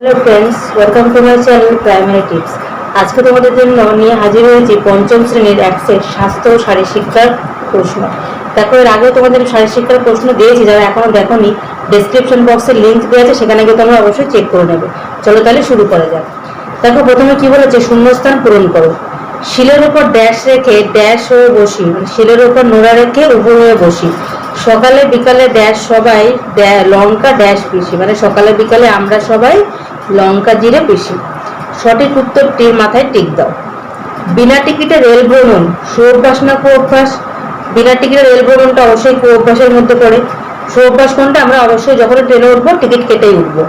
Hello friends welcome to my channel primary tips আজকে তোমাদের জন্য নিয়ে হাজির হয়েছি পঞ্চম শ্রেণির অ্যাক্সেস স্বাস্থ্য ও শারীর শিক্ষার প্রশ্ন। দেখো, এর আগেও তোমাদের শারীর শিক্ষার প্রশ্ন দিয়েছি, যারা এখনও দেখোনি ডেসক্রিপশন বক্সে লিঙ্ক দেওয়া আছে, সেখানে গিয়ে তোমরা অবশ্যই চেক করে নেবে। চলো তাহলে শুরু করা যাক। দেখো, প্রথমে কি বলেছে? শূন্যস্থান পূরণ করো। শিলের উপর ড্যাশ রেখে ড্যাশ হয়ে বসি মানে শিলের উপর নোড়া রেখে উবু হয়ে বসি। সকালে বিকালে ড্যাশ সবাই লঙ্কা ড্যাশ পিসি মানে সকালে বিকালে আমরা সবাই লঙ্কা জিরে বেশি। সঠিক উত্তরটি মাথায় টিক দাও। বিনা টিকিটে রেল ভ্রমণ সুঅভ্যাস না কুঅভ্যাস বিনা টিকিটে রেল ভ্রমণটা অবশ্যই কুঅভ্যাসের মধ্যে পড়ে। সুঅভ্যাস কোনটা আমরা অবশ্যই যখন ট্রেনে উঠবো, টিকিট কেটেই উঠবো।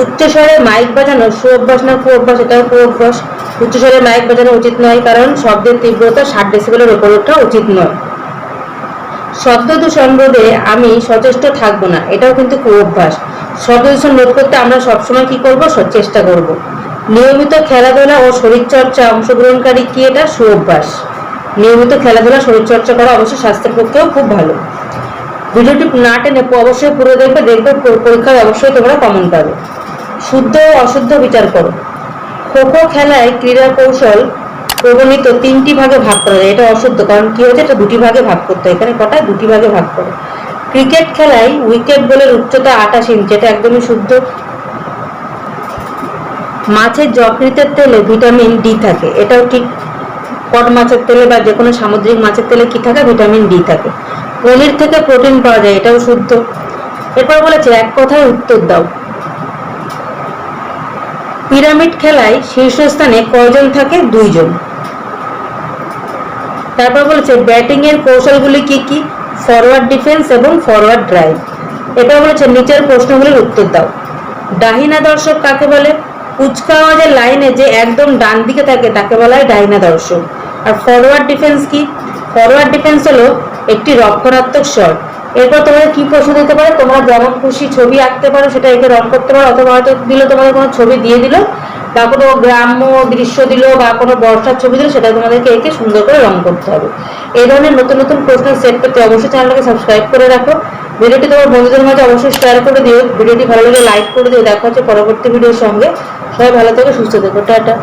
উচ্চস্বরে মাইক বাজানো সুঅভ্যাস না কুঅভ্যাস এটাও কুঅভ্যাস উচ্চস্বরে মাইক বাজানো উচিত নয়, কারণ শব্দের তীব্রতা ষাট ডেসিবেলের উপর ওঠা উচিত নয়। শব্দ দূষণ রোধে আমি সচেষ্ট থাকব না, এটাও কিন্তু কুঅভ্যাস শব্দ দূষণ রোধ করতে আমরা সবসময় কি করব? চেষ্টা করব। নিয়মিত খেলাধুলা ও শরীরচর্চা অংশগ্রহণকারী কি এটা সুঅভ্যাস নিয়মিত খেলাধুলা, শরীরচর্চা করা অবশ্যই স্বাস্থ্যের পক্ষেও খুব ভালো। ভিডিওটি না টেনে অবশ্যই পুরো দেখবে দেখবে পরীক্ষায় অবশ্যই তোমরা কমন পাবে। শুদ্ধ ও অশুদ্ধ বিচার করো। খো খো খেলায় ক্রীড়া কৌশল প্রবণিত তিনটি ভাগে ভাগ করা যায়। এটা অশুদ্ধ, কারণ কি হয়েছে? এটা দুটি ভাগে ভাগ করতে হয়। এখানে কটা? দুটি ভাগে ভাগ করো। ক্রিকেট খেলায় উইকেট বলের উচ্চতা আঠাশ ইঞ্চি, এটা একদমই শুদ্ধ। মাছের যকৃতের তেলে ভিটামিন ডি থাকে। এটাও ঠিক কট মাছের তেলে বা যে কোনো সামুদ্রিক মাছের তেলে কি থাকে? ভিটামিন ডি থাকে। পনির থেকে প্রোটিন পাওয়া যায়, এটাও শুদ্ধ। এরপর বলেছে, এক কথায় উত্তর দাও। পিরামিড খেলায় শীর্ষস্থানে কয়জন থাকে? দুইজন। তারপর বলেছে ব্যাটিং এর কৌশলগুলি কি কি? ফরওয়ার্ড ডিফেন্স এবং ফরওয়ার্ড ড্রাইভ এটা বলেছে, নিচের প্রশ্নগুলির উত্তর দাও। ডাহিনা দর্শক কাকে বলে? কুচকাওয়াজের লাইনে যে একদম ডান দিকে থাকে, তাকে বলা হয় ডাহিনা দর্শক। আর ফরওয়ার্ড ডিফেন্স কি? ফরওয়ার্ড ডিফেন্স হলো একটি রক্ষণাত্মক শট এরপর তোমাদের কি প্রশ্ন দিতে পারে? তোমরা যেমন খুশি ছবি আঁকতে পারো, সেটা একে রং করতে পারো, অথবা হয়তো দিল, তোমাদের কোনো ছবি দিয়ে দিল। বা কোনো গ্রাম্য দৃশ্য দিল বা কোনো বর্ষার ছবি দিল, সেটা তোমাদেরকে একে সুন্দর করে রং করতে হবে। এই ধরনের নতুন নতুন প্রশ্ন সেট করতে অবশ্যই চ্যানেলটাকে সাবস্ক্রাইব করে রাখো। ভিডিওটি তোমার বন্ধুদের মাঝে অবশ্যই শেয়ার করে দিও। ভিডিওটি ভালো লাগে লাইক করে দিও। দেখা হচ্ছে পরবর্তী ভিডিওর সঙ্গে। সবাই ভালো থেকে, সুস্থ থেকো। টাটা।